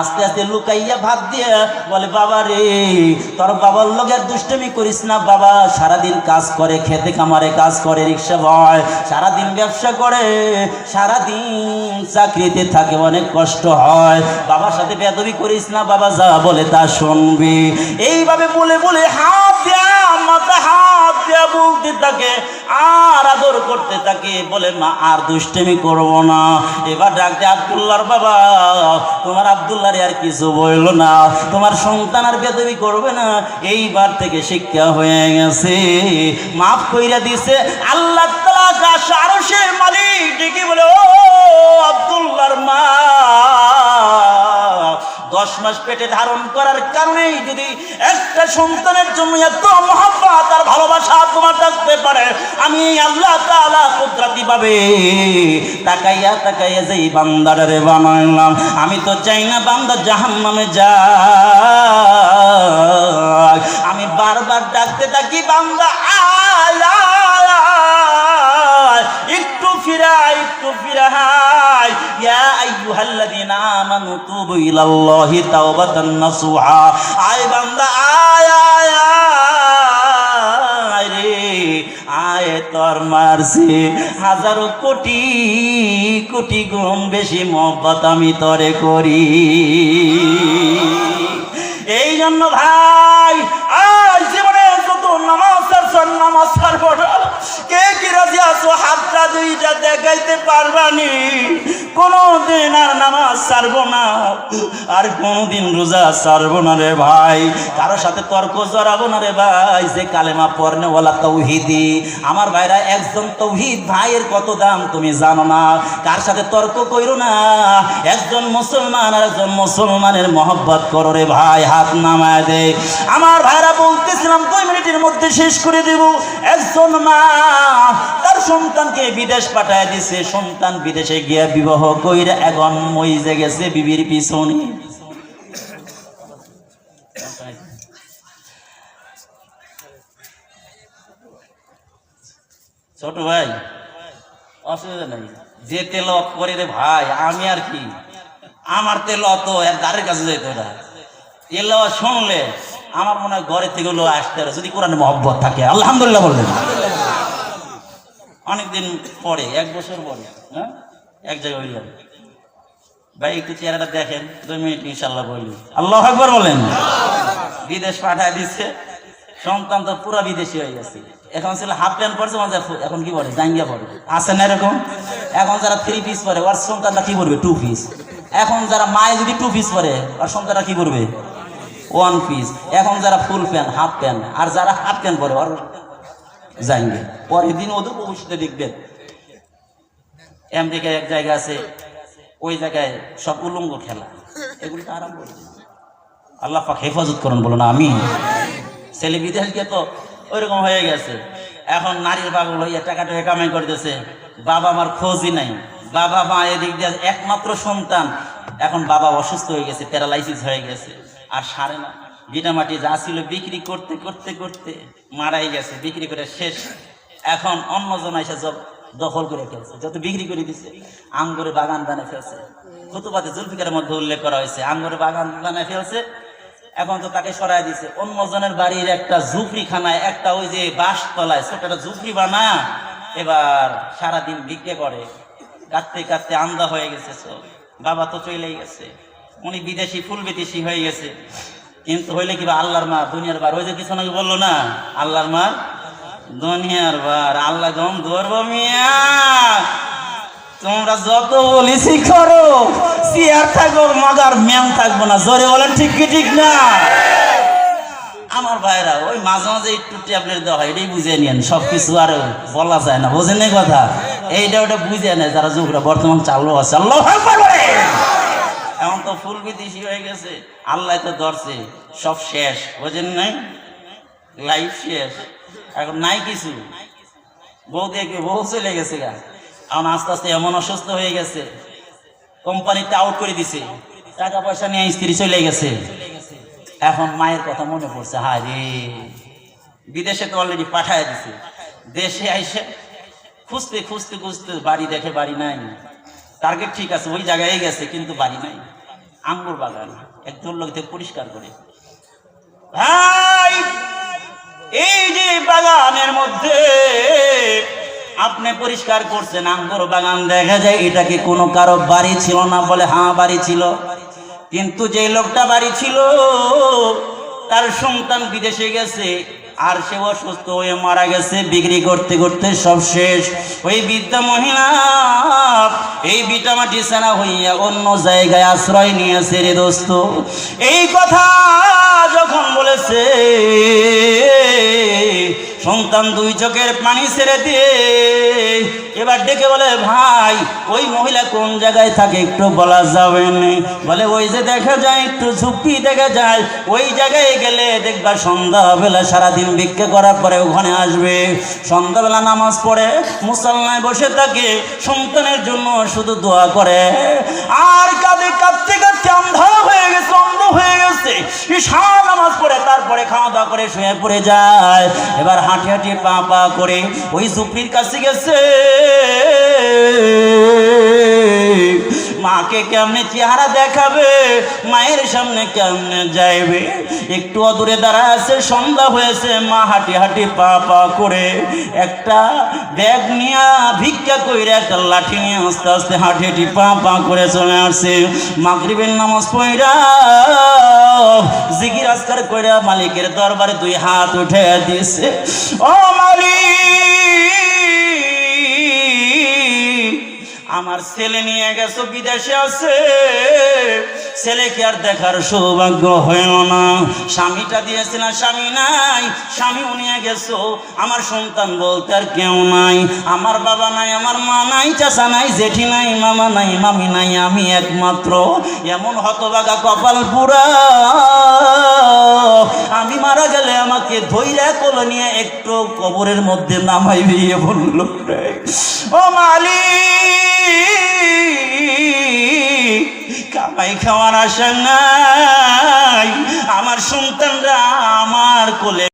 আস্তে আস্তে লুকাইয়া ভাত দিয়ে বলে, বাবা রে, তোর বাবার লগের দুষ্টমি করিস না বাবা। সারাদিন কাজ করে, খেতে কামারে কাজ করে, রিক্সা ভয় সারাদিন ব্যবসা করে, সারাদিন চাকরিতে থাকে, অনেক কষ্ট হয়। বাবার সাথে বেদবি করিস না বাবা, যা বলে তা শুনবি। এইভাবে বলে বলে হাত দেয়া মাথা হাত দিয়ে বলতে থাকে, আর আদর করতে থাকে, বলে, মা, আর দুষ্টমি করব না। এবার ডাকতে আবদুল্লার বাবা, তোমার আবদুল্লার আর কিছু বলল না। তোমার সন্তান আর বেদবি করবে না। এইবার থেকে শিক্ষা হয়ে গেছে। মাফ কইরা দিছে, আল্লাহ তালা আকাশ আরশের মালিক পেটে ধারণ করার কারণেই যদি একটা সন্তানের জন্য এত মহাব্বত আর ভালোবাসা তোমার থাকতে পারে, আমি আল্লাহ তাআলা কুদরতি পাবে তাকাইয়া তাকাইয়া যেই বান্দারে বানাইলাম। আমি তো চাই না বান্দা জাহান্নামে যা আমি বারবার ডাকতে থাকি, বান্দা আয় আয় আয় আয় আয় রে। আয় তোর হাজারো কোটি কোটি গুণ বেশি মহব্বত আমি তরে করি। এই জন্য ভাই আজ দুইটা দেখাইতে পারবানি। কোনদিন আর নামাজ ছাড়বো না। আর কোনদিন রোজা ছাড়বো না রে ভাই। কারোর সাথে তর্ক জড়াবো না রে ভাই। যে কালেমা পড়নে ওলা তৌহিদি। আমার ভাইরা একজন তৌহিদ, ভাইয়ের কত দাম তুমি জানো না। কার সাথে তর্ক কইরো না। একজন মুসলমান আর একজন মুসলমানের মহব্বত করো রে ভাই, হাত নামায় দে। আমার ভাইরা বলতেছিলাম, দুই মিনিটের মধ্যে শেষ করে দেব। একজন মা, তার সন্তানকে বিদেশ পাঠায় দিছে, সন্তান বিদেশে গিয়ে বিবাহ কইরা এখন মইজে গেছে বিবির পিছনে। ছোট ভাই, অসুবিধা নেই। যে তেল করে রে ভাই, আমি আর কি? আমার তেল অত এর দ্বারের কাছে যেত না। তেল শুনলে আমার মনে হয় ঘরে থেকে আসতে যদি কোরআনে মহব্বত থাকে। আলহামদুলিল্লাহ বললেন। অনেকদিন পরে, এক বছর পরে হ্যাঁ? এক জায়গায় হইলাম ভাই, একটু চেহারাটা দেখেন, দুই মিনিট ইনশাল্লাহ বলি। আল্লাহ একবার বলেন। বিদেশ পাঠায় দিচ্ছে সন্তান তো পুরা বিদেশি হয়ে গেছে। এখন ছিল হাফ প্যান্ট পরছে, এখন কি পরে? জাঙ্গিয়া পরে। আছে না এরকম? এখন যারা থ্রি পিস পরে, ওর সন্তানটা কি পরবে? টু পিস এখন যারা মায়ে যদি টু পিস পরে, ওর সন্তানটা কি পরবে? ওয়ান পিস এখন যারা ফুল প্যান্ট হাফ প্যান্ট আর যারা হাফ প্যান্ট পরে, ওর জাঙ্গে পরের দিন ওদের ভবিষ্যতে দেখবেন আমেরিকায় এক জায়গা আছে, ওই জায়গায় সব উলঙ্গ খেলা। এগুলো তো আরাম করছে আল্লাহ পাক হেফাজত করুন বলো না আমি ছেলে বিদেশ গিয়ে তো ওইরকম হয়ে গেছে। এখন নারীর পাগল হইয়া টাকা টাকা কামাই করতেছে। বাবা মার খোঁজই নাই। বাবা মা এদিক দিয়ে একমাত্র সন্তান। এখন বাবা অসুস্থ হয়ে গেছে, প্যারালাইসিস হয়ে গেছে। আর সারে না। ভিটামাটি যা ছিল বিক্রি করতে করতে করতে মারাই গেছে, বিক্রি করে শেষ। এখন অন্যজন এসে সব দখল করে ফেলছে, যত বিক্রি করে দিছে, আঙ্গুরে বাগান বানিয়ে ফেলছে। খুতুবাতে জুলফিকারের মধ্যে উল্লেখ করা হয়েছে, আঙ্গুরে বাগান বানিয়ে ফেলছে, এখন তো তাকে সরাই দিছে। অন্যজনের বাড়ির একটা ঝুপড়ি খানায় একটা ওই যে বাঁশ তলায় ছোট একটা ঝুপড়ি বানা, এবার সারাদিন বিক্রি করে। কাঁদতে কাঁদতে আন্দা হয়ে গেছে সব। বাবা তো চলেই গেছে। উনি বিদেশি ফুল বিদেশি হয়ে গেছে। কিন্তু হইলে কি আল্লাহর মা দুনিয়ার বার ওই যে কিছু নাকি বলল না? আল্লাহর মা দুনিয়ার বার আল্লাহ গম ধরবো মিয়া। তোমরা যত বলিসি করো, চেয়ার থাকব মাগার ম্যাম থাকব না। জোরে বলেন, ঠিক কি ঠিক না? আমার ভাইরা, ওই মাঝে মাঝে একটু ট্যাবলেট দেওয়া হয়, এটাই বুঝে নিয়েন। সব কিছু আর বলা যায় না, বোঝেন কথা? এইটা ওটা বুঝে নেয় যারা যুবরা বর্তমান চালু আছে। আল্লাহ বলে। এখন তো ফুল বিদেশি হয়ে গেছে। আল্লাহ তো ধরছে। সব শেষ, বোঝেন নাই? লাইফ শেষ। এখন নাই কিছু। বউ দেখে বউ চলে গেছে গা? এখন আস্তে আস্তে এমন অসুস্থ হয়ে গেছে। কোম্পানিটা আউট করে দিছে। টাকা পয়সা নিয়ে স্ত্রী চলে গেছে। এখন মায়ের কথা মনে পড়ছে, হায় রে। বিদেশে তো অলরেডি পাঠায় দিছে। দেশে আইসে খুঁজতে খুঁজতে খুঁজতে বাড়ি দেখে বাড়ি নাই। টার্গেট ঠিক আছে, ওই জায়গায় গেছে, কিন্তু বাড়ি নাই। আঙ্গুর বাগান একজন লোক থেকে পরিষ্কার করে। ভাই, এই যে বাগানের মধ্যে আপনি পরিষ্কার করছেন, আঙ্গুর বাগান, দেখা যায় এটা কি কোনো কারও বাড়ি ছিল না বলে হ্যাঁ বাড়ি ছিল। কিন্তু যে লোকটা বাড়ি ছিল, তার সন্তান বিদেশে গেছে আর সে অসুস্থ হয়ে মারা গেছে, বিক্রি করতে করতে সব শেষ। ওই বৃদ্ধা মহিলা, এই বিটামাটি সেনা হইয়া অন্য জায়গায় আশ্রয় নিয়েছে রে দোস্ত। এই কথা যখন বলেছে, সন্তান দুই চোখের পানি ছেড়ে দিয়ে এবার ডেকে বলে, ভাই, ওই মহিলা কোন জায়গায় থাকে একটু বলা যাবে না। বলে, ওই যে দেখা যায়, একটু ঝুঁকি দেখা যায়, ওই জায়গায় গেলে দেখবা সন্ধ্যাবেলা সারাদিন ভিক্ষা করার পরে ওখানে আসবে। সন্ধ্যাবেলা নামাজ পড়ে মুসলমায় বসে থাকে, সন্তানের জন্য শুধু দোয়া করে। আর কাঁদে, কাঁদতে কাঁদতে অন্ধ হয়ে গেছে, অন্ধ হয়ে গেছে। ঈশান নামাজ পড়ে, তারপরে খাওয়া দাওয়া করে শুয়ে পড়ে যায়। এবার হাঁটি হাঁটি পা পা করে ওই ঝুপড়ির কাছে গেছে। মাকে কেমনে চেহারা দেখাবে? মায়ের সামনে কেমনে যাইবে? একটু অদূরে দাঁড়া আছে, সন্ধ্যা হয়েছে, মা হাঁটি হাঁটি পা পা করে একটা ব্যাগ নিয়ে ভিক্ষা কইরে একটা লাঠি নিয়ে আস্তে আস্তে হাঁটি হাঁটি পা পা করে চলে আসছে। মাগরিবের নামাজ পড়া জিগির আজকার কইরা মালিকের দরবারে দুই হাত উঠে দিছে। ও মালিক! আমার ছেলে নিয়ে গেছো বিদেশে আছে। ছেলেকে আর দেখার সৌভাগ্য হইল না। স্বামীটা দিয়েছে না, স্বামী নাই। স্বামী নিয়ে গেছো। আমার সন্তান বলতে আর কেউ নাই। আমার বাবা নাই, আমার মা নাই, চাচা নাই, জেঠি নাই, মামা নাই, মামি নাই, আমি একমাত্র। এমন হতবাগা কপাল পুরা। আমি মারা গেলে আমাকে ধৈর্য কোলে নিয়ে একটু কবরের মধ্যে নামাই দিয়ে বলল ও মালিক কামাই খাওয়ার আশা নাই। আমার সন্তানরা আমার কোলে